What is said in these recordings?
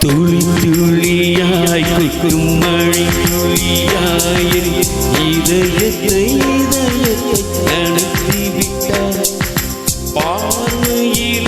துளி துளியாய் குத்தும் மழை துளியாய் இதயத்தை பார்வையில்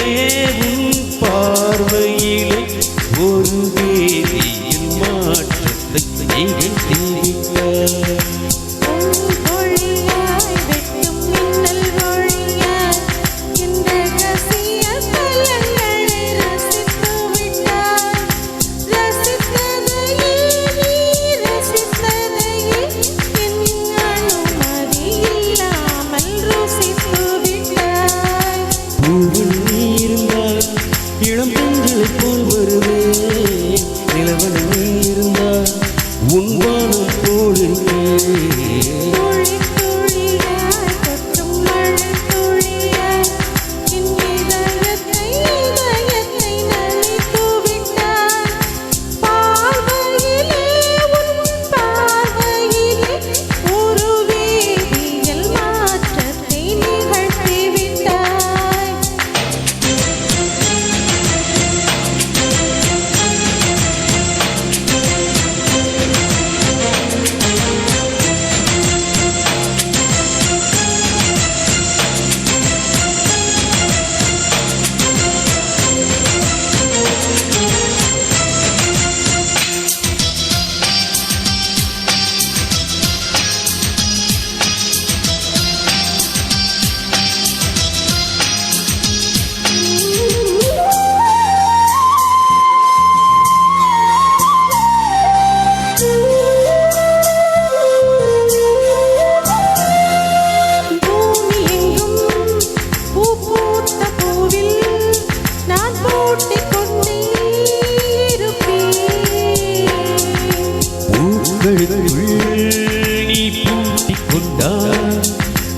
கண்களுக்குள் நீ பூட்டிக் கொண்டால்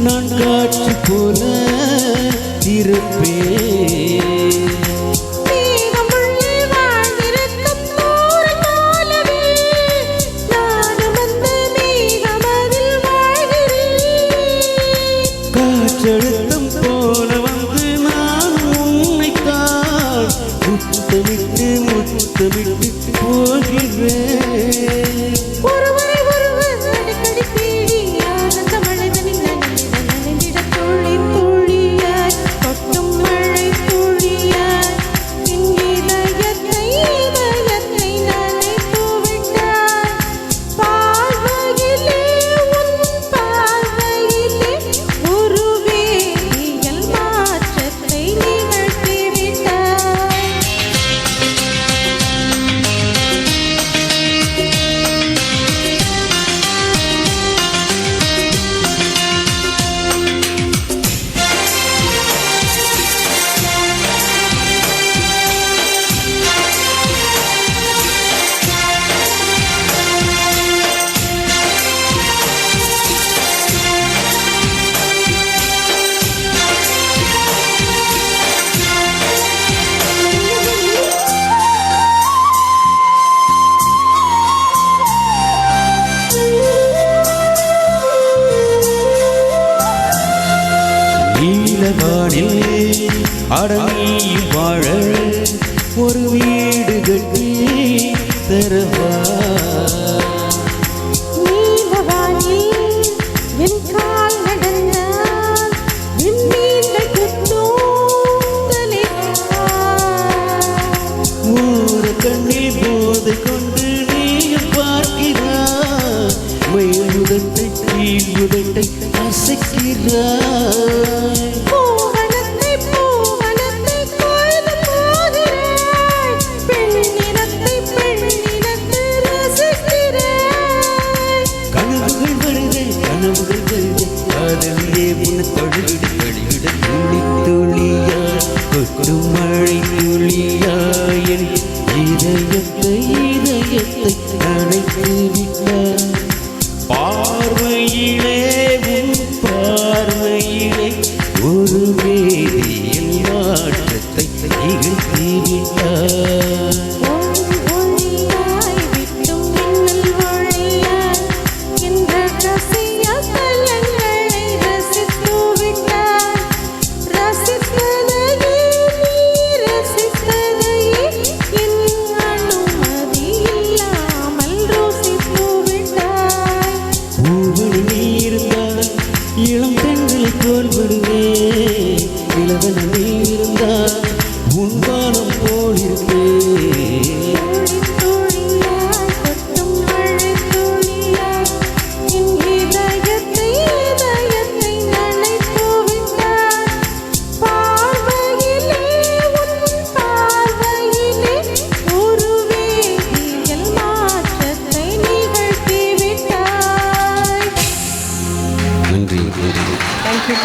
நான் காற்று போல இருப்பேன். வானில் அடங்கி வாழ ஒரு வீடு கட்டி தருவா? கண்ணில் போது கொண்டு நீயும் பார்க்கிறார் மெய் உதட்டை கீழ் உதட்டை விட்ட இதயத்தை அணைத்து விட்டார் பார்வையிலே உன் பார்வையிலே ஒரு வேதியில் மாற்றத்தை நிகழ்த்தி